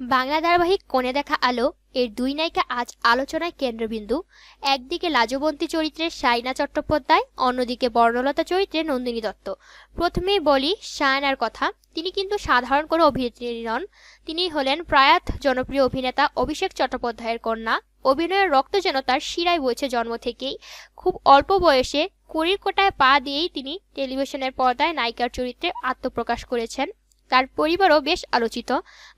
বাংলা ধারাবাহিক কোণে দেখা আলো এর দুই নায়িকা আজ আলোচনায় কেন্দ্রবিন্দু। একদিকে লাজবন্তী চরিত্রে সাইনা চট্টোপাধ্যায়, অন্যদিকে বর্ণলতা চরিত্রে নন্দিনী দত্ত। প্রথমেই বলি সায়নার কথা। তিনি কিন্তু সাধারণ কোনো অভিনেত্রী নন। তিনি হলেন প্রয়াত জনপ্রিয় অভিনেতা অভিষেক চট্টোপাধ্যায়ের কন্যা। অভিনয়ের রক্ত যেন তার শিরায় বইছে জন্ম থেকেই। খুব অল্প বয়সে কুড়ির কোটায় পা দিয়েই তিনি টেলিভিশনের পর্দায় নায়িকার চরিত্রে আত্মপ্রকাশ করেছেন। তার পরিবারও বেশ আলোচিত।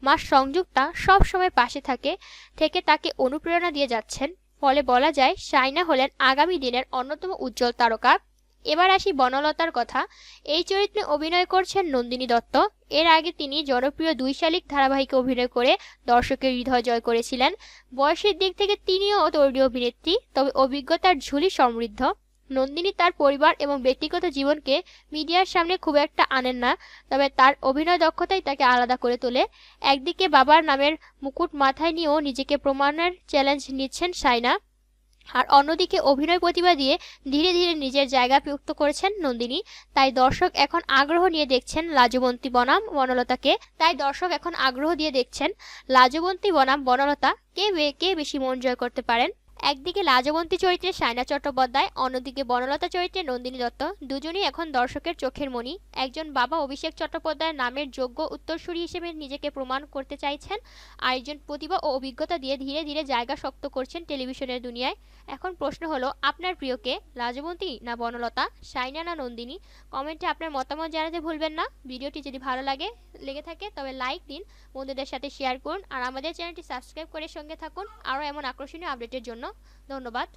মা সংযুক্তা সব সময় পাশে থাকে, থেকে তাকে অনুপ্রেরণা দিয়ে যাচ্ছেন। ফলে বলা যায় সাইনা হলেন আগামী দিনের অন্যতম উজ্জ্বল তারকা। এবার আসি বনলতার কথা। এই চরিত্রে অভিনয় করছেন নন্দিনী দত্ত। এর আগে তিনি জনপ্রিয় দুই শালিক ধারাবাহিকে অভিনয় করে দর্শকের হৃদয় জয় করেছিলেন। বয়সের দিক থেকে তিনিও তরুণী অভিনেত্রী, তবে অভিজ্ঞতার ঝুলি সমৃদ্ধ। নন্দিনী তার পরিবার এবং ব্যক্তিগত জীবনকে মিডিয়ার সামনে খুব একটা আনেন না, তবে তার অভিনয় দক্ষতাই তাকে আলাদা করে তোলে। একদিকে বাবার নামের মুকুট মাথায় নিয়েও নিজেকে প্রমাণের চ্যালেঞ্জ নিচ্ছেন সাইনা, আর অন্যদিকে অভিনয় প্রতিভা দিয়ে ধীরে ধীরে নিজের জায়গা যুক্ত করেছেন নন্দিনী। তাই দর্শক এখন আগ্রহ নিয়ে দেখছেন লাজবন্তী বনাম, বনলতাকে। তাই দর্শক এখন আগ্রহ দিয়ে দেখছেন লাজবন্তী বনাম, বনলতা, কে কে বেশি মন জয় করতে পারেন? একদিকে লাজবন্তী চরিত্রে সায়না চট্টোপাধ্যায়, অন্যদিকে বনলতা চরিত্রে নন্দিনী দত্ত। দুজনেই এখন দর্শকের চোখের মণি একজন বাবা অভিষেক চট্টোপাধ্যায়ের নামের যোগ্য উত্তরসূরি হিসেবে নিজেকে প্রমাণ করতে চাইছেন, আরেকজন প্রতিভা ও অভিজ্ঞতা দিয়ে ধীরে ধীরে জায়গা শক্ত করছেন টেলিভিশনের দুনিয়ায়। এখন প্রশ্ন হলো, আপনার প্রিয়কে লাজবন্তী না বনলতা? সাইনা না নন্দিনী? কমেন্টে আপনার মতামত জানাতে ভুলবেন না। ভিডিওটি যদি ভালো লাগে, লেগে থাকে, তবে লাইক দিন, বন্ধুদের সাথে শেয়ার করুন, আর আমাদের চ্যানেলটি সাবস্ক্রাইব করে সঙ্গে থাকুন। আরও এমন আকর্ষণীয় আপডেটের জন্য ধন্যবাদ।